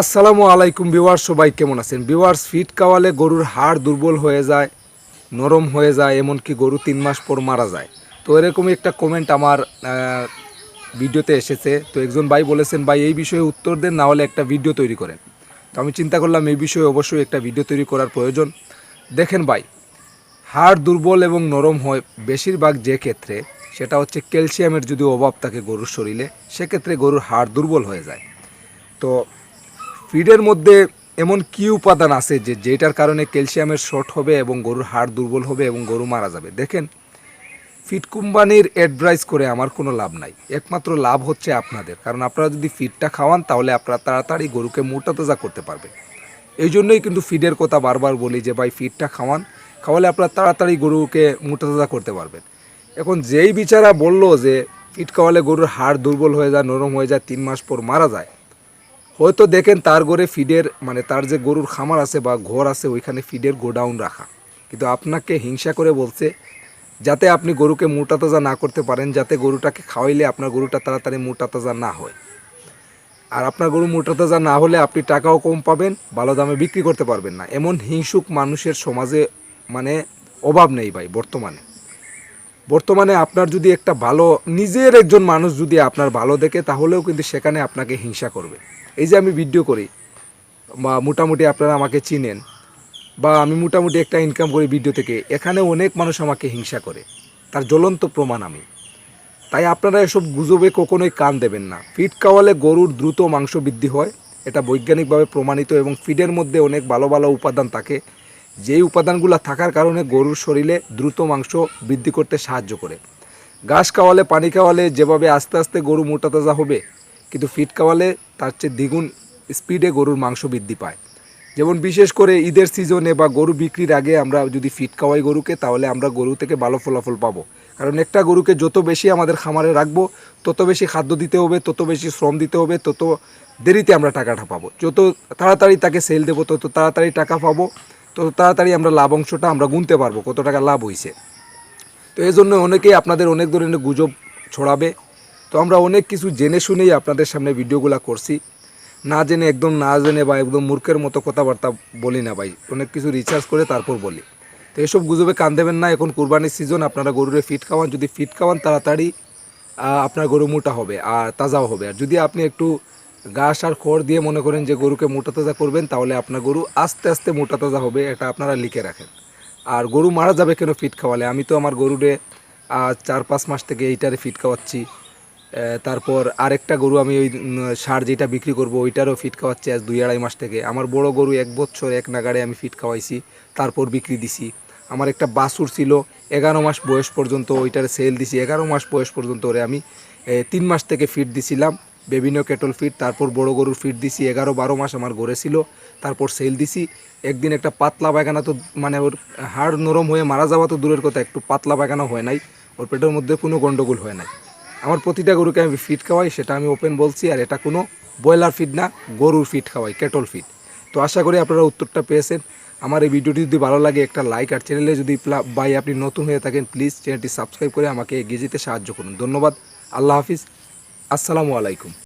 আসসালামু আলাইকুম ভিউয়ার্স, সবাই কেমন আছেন? ভিউয়ার্স, ফিট খাওয়ালে গরুর হাড় দুর্বল হয়ে যায়, নরম হয়ে যায়, এমনকি গরু তিন মাস পর মারা যায়। তো এরকমই একটা কমেন্ট আমার ভিডিওতে এসেছে। তো একজন ভাই বলেছেন, ভাই, এই বিষয়ে উত্তর দেন, না হলে একটা ভিডিও তৈরি করেন। তো আমি চিন্তা করলাম, এই বিষয়ে অবশ্যই একটা ভিডিও তৈরি করার প্রয়োজন। দেখেন ভাই, হাড় দুর্বল এবং নরম হয় বেশিরভাগ যে ক্ষেত্রে, সেটা হচ্ছে ক্যালসিয়ামের যদি অভাব থাকে গরুর শরীরে, সেক্ষেত্রে গরুর হাড় দুর্বল হয়ে যায়। তো ফিডের মধ্যে এমন কি উপাদান আছে যে যেটার কারণে ক্যালসিয়ামের শর্ট হবে এবং গরুর হাড় দুর্বল হবে এবং গরু মারা যাবে? দেখেন, ফিড কোম্পানির অ্যাডভাইস করে আমার কোনো লাভ নাই। একমাত্র লাভ হচ্ছে আপনাদের। কারণ আপনারা যদি ফিডটা খাওয়ান, তাহলে আপনারা তাড়াতাড়ি গরুকে মোটা তাজা করতে পারবেন। এই জন্যই কিন্তু ফিডের কথা বারবার বলি যে, ভাই, ফিডটা খাওয়ান। খাওয়ালে আপনারা তাড়াতাড়ি গরুকে মোটা তাজা করতে পারবেন। এখন যেই বিচারা বলল যে, ফিড খাওয়ালে গরুর হাড় দুর্বল হয়ে যায়, নরম হয়ে যায়, তিন মাস পর মারা যায় হয়তো দেখেন তার ঘরে ফিডের মানে তার যে গরুর খামার আছে বা ঘর আছে, ওইখানে ফিডের গোডাউন রাখা। কিন্তু আপনাকে হিংসা করে বলছে, যাতে আপনি গরুকে মোটা তাজা না করতে পারেন, যাতে গরুটাকে খাওয়াইলে আপনার গরুটা তাড়াতাড়ি মোটা তাজা না হয়। আর আপনার গরু মোটা তাজা না হলে আপনি টাকাও কম পাবেন, ভালো দামে বিক্রি করতে পারবেন না। এমন হিংসুক মানুষের সমাজে মানে অভাব নেই ভাই, বর্তমানে। বর্তমানে আপনার যদি একটা ভালো, নিজের একজন মানুষ যদি আপনার ভালো দেখে, তাহলেও কিন্তু সেখানে আপনাকে হিংসা করবে। এই যে আমি ভিডিও করি, বা মোটামুটি আপনারা আমাকে চিনেন, বা আমি মোটামুটি একটা ইনকাম করি ভিডিও থেকে, এখানে অনেক মানুষ আমাকে হিংসা করে। তার জ্বলন্ত প্রমাণ আমি। তাই আপনারা এসব গুজবে কখনোই কান দেবেন না। ফিড খাওয়ালে গরুর দ্রুত মাংস বৃদ্ধি হয়, এটা বৈজ্ঞানিকভাবে প্রমাণিত এবং ফিডের মধ্যে অনেক ভালো ভালো উপাদান থাকে। যেই উপাদানগুলো থাকার কারণে গরুর শরীরে দ্রুত মাংস বৃদ্ধি করতে সাহায্য করে। ঘাস খাওয়ালে, পানি খাওয়ালে যেভাবে আস্তে আস্তে গরু মোটা তাজা হবে, কিন্তু ফিট খাওয়ালে তার চেয়ে দ্বিগুণ স্পিডে গরুর মাংস বৃদ্ধি পায়। যেমন বিশেষ করে ঈদের সিজনে বা গরু বিক্রির আগে আমরা যদি ফিট খাওয়াই গরুকে, তাহলে আমরা গরু থেকে ভালো ফলাফল পাবো। কারণ একটা গরুকে যত বেশি আমাদের খামারে রাখব, তত বেশি খাদ্য দিতে হবে, তত বেশি শ্রম দিতে হবে, তত দেরিতে আমরা টাকাটা পাবো। যত তাড়াতাড়ি তাকে সেল দেবো, তত তাড়াতাড়ি টাকা পাবো। তত তাড়াতাড়ি আমরা লাভ অংশটা আমরা গুনতে পারব, কত টাকা লাভ হয়েছে তো এই জন্য অনেকেই আপনাদের অনেক ধরনের গুজব ছড়াবে। তো আমরা অনেক কিছু জেনে শুনেই আপনাদের সামনে ভিডিওগুলো করছি। না জেনে একদম না জেনে বা একদম মূর্খের মতো কথাবার্তা বলি না ভাই, অনেক কিছু রিসার্চ করে তারপর বলি। তো এসব গুজবে কান দেবেন না, এখন কুরবানির সিজন আপনারা গরুরে ফিট খাওয়ান, যদি ফিট খাওয়ান তাড়াতাড়ি আপনার গরু মোটা হবে, আর তাজাও হবে। আর যদি আপনি একটু ঘাস আর খড় দিয়ে মনে করেন যে গরুকে মোটা তাজা করবেন, তাহলে আপনার গরু আস্তে আস্তে মোটা তাজা হবে, এটা আপনারা লিখে রাখেন। আর গরু মারা যাবে কেন ফিট খাওয়ালে? আমি তো আমার গরুরে চার পাঁচ মাস থেকে এইটারে ফিট খাওয়াচ্ছি। তারপর আরেকটা গরু আমি ওই সার যেটা বিক্রি করব, ওইটারও ফিট খাওয়াচ্ছি আজ দুই আড়াই মাস থেকে। আমার বড় গরু এক বছর এক নাগাড়ে আমি ফিট খাওয়াইছি, তারপর বিক্রি দিছি। আমার একটা বাছুর ছিল, এগারো মাস বয়স পর্যন্ত ওইটার সেল দিছি, এগারো মাস বয়স পর্যন্ত ওরে আমি তিন মাস থেকে ফিট দিছিলাম। বিভিন্ন কেটল ফিট, তারপর বড় গরুর ফিট দিছি, এগারো বারো মাস আমার গড়ে ছিল, তারপর সেল দিছি। একদিন একটা পাতলা পায়খানা তো মানে ওর হাড় নরম হয়ে মারা যাওয়া তো দূরের কথা, একটু পাতলা পায়খানা হয় নাই, ওর পেটের মধ্যে কোনো গন্ডগোল হয় নাই। আমার প্রতিটা গরুকে আমি ফিট খাওয়াই, সেটা আমি ওপেন বলছি, আর এটা কোনো ব্রয়লার ফিড না, গরুর ফিট খাওয়াই, কেটল ফিড তো আশা করি আপনারা উত্তরটা পেয়েছেন। আমার এই ভিডিওটি যদি ভালো লাগে, একটা লাইক আর চ্যানেলে যদি ভাই আপনি নতুন হয়ে থাকেন প্লিজ চ্যানেলটি সাবস্ক্রাইব করে আমাকে এগিয়ে যেতে সাহায্য করুন। ধন্যবাদ, আল্লাহ হাফিজ। আসসালামু আলাইকুম।